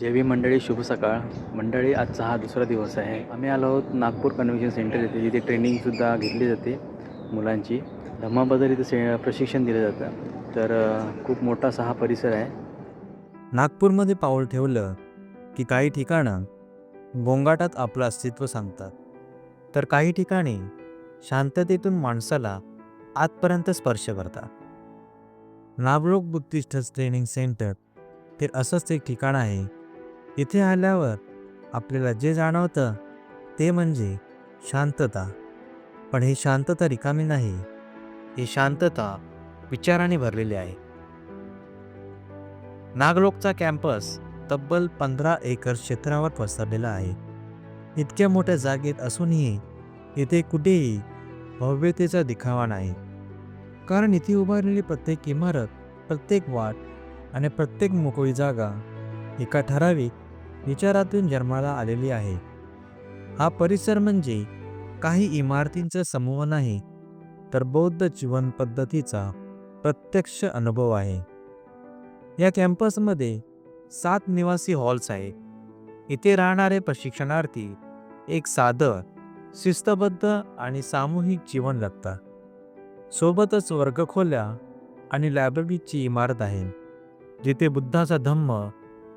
जे बी मंडळी शुभ सकाळ. मंडळी आजचा हा दुसरा दिवस आहे. आम्ही आलो आहोत नागपूर कन्व्हेन्शन सेंटर येथे जिथे ट्रेनिंगसुद्धा घेतली जाते मुलांची. धम्माबद्दल इथं से प्रशिक्षण दिलं जातं. तर खूप मोठा असा हा परिसर आहे. नागपूरमध्ये पाऊल ठेवलं की काही ठिकाणं गोंगाटात आपलं अस्तित्व सांगतात. तर काही ठिकाणी शांततेतून माणसाला आतपर्यंत स्पर्श करतात. नाबरोग बुद्धिस्ट ट्रेनिंग सेंटर ते असंच एक ठिकाण आहे इथे आल्यावर आपल्याला जे जाणवतं ते म्हणजे शांतता. पण ही शांतता रिकामी नाही. ही शांतता विचाराने भरलेली आहे. नागलोकचा कॅम्पस तब्बल पंधरा एकर क्षेत्रावर पसरलेला आहे. इतक्या मोठ्या जागेत असूनही इथे कुठेही भव्यतेचा दिखावा नाही. कारण इथे उभारलेली प्रत्येक इमारत प्रत्येक वाट आणि प्रत्येक मोकळी जागा एका ठराविक विचारातून जन्माला आलेली आहे. हा परिसर म्हणजे काही इमारतींचा समूह नाही तर बौद्ध जीवन पद्धतीचा प्रत्यक्ष अनुभव आहे. या कॅम्पसमध्ये सात निवासी हॉल्स आहेत. इथे राहणारे प्रशिक्षणार्थी एक साधं शिस्तबद्ध आणि सामूहिक जीवन जगतात. सोबतच वर्गखोल्या आणि लायब्ररीची इमारत आहे जिथे बुद्धाचा धम्म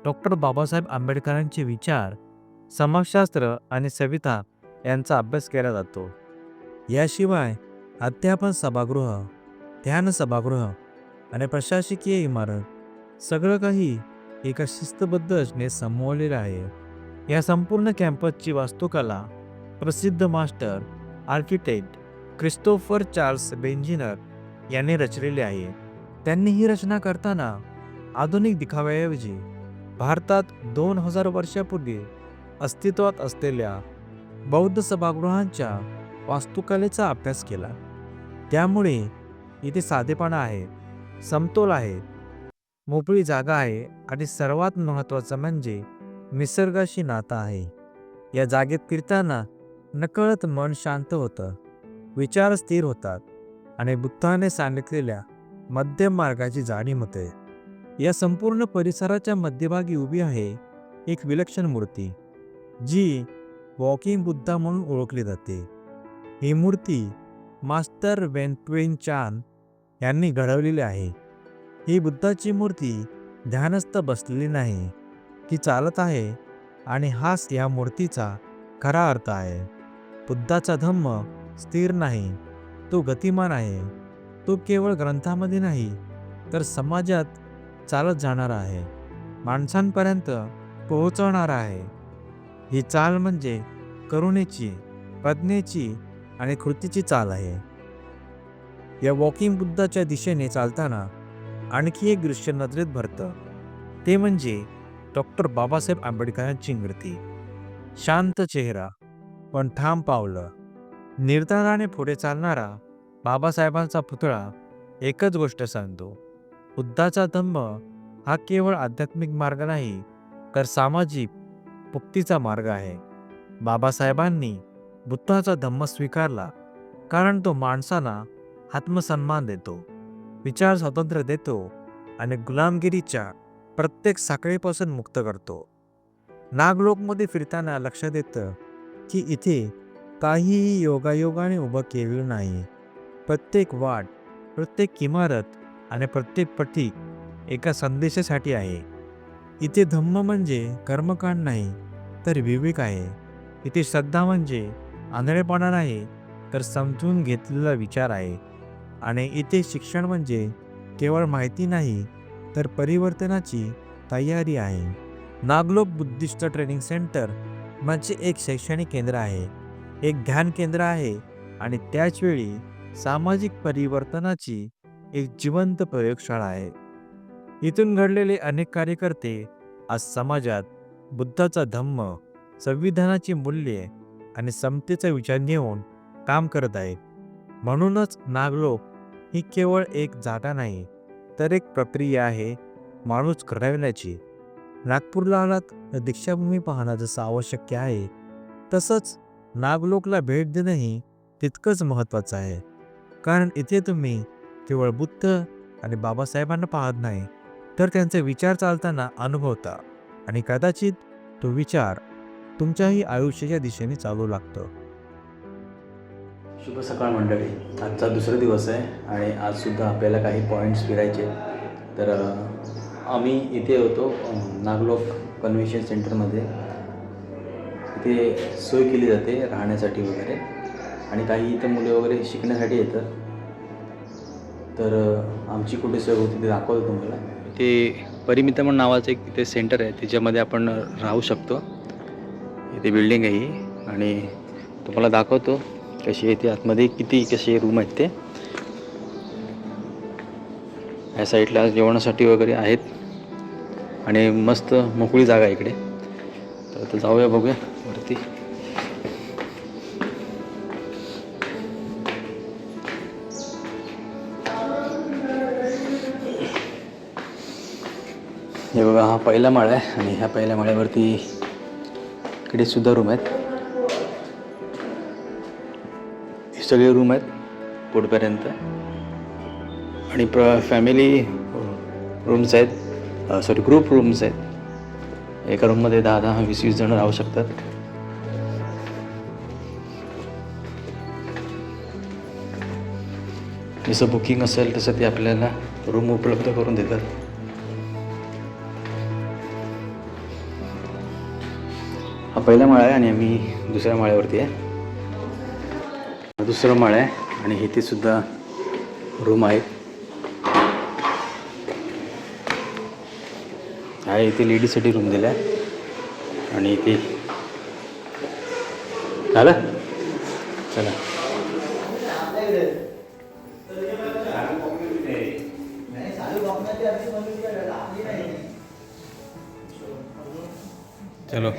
डॉक्टर बाबासाहेब आंबेडकरांचे विचार समाजशास्त्र आणि सविता यांचा अभ्यास केला जातो. याशिवाय अध्यापन सभागृह ध्यान सभागृह आणि प्रशासकीय इमारत सगळं काही एका शिस्तबद्ध असणे समोरलेलं आहे. या संपूर्ण कॅम्पसची वास्तुकला प्रसिद्ध master architect Christopher Charles Benninger यांनी रचलेली आहे. त्यांनी ही रचना करताना आधुनिक दिखाव्याऐवजी भारतात दोन हजार वर्षापूर्वी अस्तित्वात असलेल्या बौद्ध सभागृहांच्या वास्तुकलेचा अभ्यास केला. त्यामुळे इथे साधेपणा आहे समतोल आहे मोकळी जागा आहे आणि सर्वात महत्त्वाचं म्हणजे निसर्गाशी नातं आहे. या जागेत फिरताना नकळत मन शांत होतं विचार स्थिर होतात आणि बुद्धाने सांगितलेल्या मध्यम मार्गाची जाणीव होते. या संपूर्ण परिसराच्या मध्यभागी उभी आहे एक विलक्षण मूर्ती जी वॉकिंग बुद्धा म्हणून ओळखली जाते. ही मूर्ती मास्टर वेंटवेन चान यांनी घडवलेली आहे. ही बुद्धाची मूर्ती ध्यानस्थ बसलेली नाही ती चालत आहे आणि हाच या मूर्तीचा खरा अर्थ आहे. बुद्धाचा धम्म स्थिर नाही तो गतिमान आहे तो केवळ ग्रंथामध्ये नाही तर समाजात चालत जाणार आहे. माणसांपर्यंत पोहोचवणार आहे. ही चाल म्हणजे करुणेची प्रज्ञेची आणि कृतीची चाल आहे. या वॉकिंग बुद्धाच्या दिशेने चालताना आणखी एक दृश्य नजरेत भरतं. ते म्हणजे डॉक्टर बाबासाहेब आंबेडकरांची मूर्ती शांत चेहरा पण ठाम पावलं. निर्धाराने पुढे चालणारा बाबासाहेबांचा पुतळा एकच गोष्ट सांगतो. बुद्धाचा धम्म हा केवळ आध्यात्मिक मार्ग नाही तर सामाजिक मुक्तीचा मार्ग आहे. बाबासाहेबांनी बुद्धाचा धम्म स्वीकारला कारण तो माणसांना आत्मसन्मान देतो विचार स्वातंत्र्य देतो आणि गुलामगिरीच्या प्रत्येक साखळीपासून मुक्त करतो. नागलोकमध्ये फिरताना लक्षात येतं की इथे काहीही योगायोगाने उभं केलेलं नाही. प्रत्येक वाट प्रत्येक इमारत आणि प्रत्येक प्रतीक एका संदेशासाठी आहे. इथे धम्म म्हणजे कर्मकांड नाही तर विवेक आहे. इथे श्रद्धा म्हणजे आंधळेपणा नाही तर समजून घेतलेला विचार आहे. आणि इथे शिक्षण म्हणजे केवळ माहिती नाही तर परिवर्तनाची तयारी आहे. नागलोक बुद्धिस्ट ट्रेनिंग सेंटर म्हणजे एक शैक्षणिक केंद्र आहे. एक ध्यान केंद्र आहे आणि त्याचवेळी सामाजिक परिवर्तनाची एक जिवंत प्रयोगशाळा आहे. इथून घडलेले अनेक कार्यकर्ते आज समाजात बुद्धाचा धम्म संविधानाची मूल्ये आणि समतेचा विचार घेऊन काम करत आहेत. म्हणूनच नागलोक ही केवळ एक जागा नाही तर एक प्रक्रिया आहे माणूस घडवण्याची. नागपूरला आलात तर दीक्षाभूमी पाहणं जसं आवश्यक आहे तसंच नागलोकला भेट देणंही तितकंच महत्त्वाचं आहे. कारण इथे तुम्ही केवळ बुद्ध आणि बाबासाहेबांना पाहत नाही तर त्यांचे विचार चालताना अनुभवता आणि कदाचित तो विचार तुमच्याही आयुष्याच्या दिशेने चालू लागतो. शुभ सकाळ मंडळी. आजचा दुसरा दिवस आहे आणि आजसुद्धा आपल्याला काही पॉईंट्स फिरायचे तर आम्ही इथे होतो नागलोक कन्व्हेन्शन सेंटरमध्ये इथे सोय केली जाते राहण्यासाठी वगैरे आणि काही इथं मुले वगैरे शिकण्यासाठी येतात. तर आमची कुठे सोय होती ते दाखवतो तुम्हाला. ते परिमित म्हणून नावाचं एक तिथे सेंटर आहे त्याच्यामध्ये आपण राहू शकतो. इथे बिल्डिंग आहे ही आणि तुम्हाला दाखवतो कशी आहे ती. आतमध्ये किती कसे रूम आहेत ते. या साईडला जेवणासाठी वगैरे आहेत. आणि मस्त मोकळी जागा आहे इकडे. तर आता जाऊया बघूया वरती. हे बघा हा पहिला माळा आहे आणि ह्या पहिल्या माळ्यावरती इकडे सुद्धा रूम आहेत. हे सगळे रूम आहेत पुढपर्यंत. आणि प्र फॅमिली रूम्स आहेत. सॉरी ग्रुप रूम्स आहेत. एका रूममध्ये दहा दहा वीस वीस जण राहू शकतात. जसं बुकिंग असेल तसं ते आपल्याला रूम उपलब्ध करून देतात. हा पहिला माळा आहे आणि आम्ही दुसऱ्या माळ्यावरती आहे. दुसरा माळ आहे आणि इथे सुद्धा रूम आहेत हा इथे लेडीजसाठी रूम दिला आहे आणि इथे झालं? चला. चलो.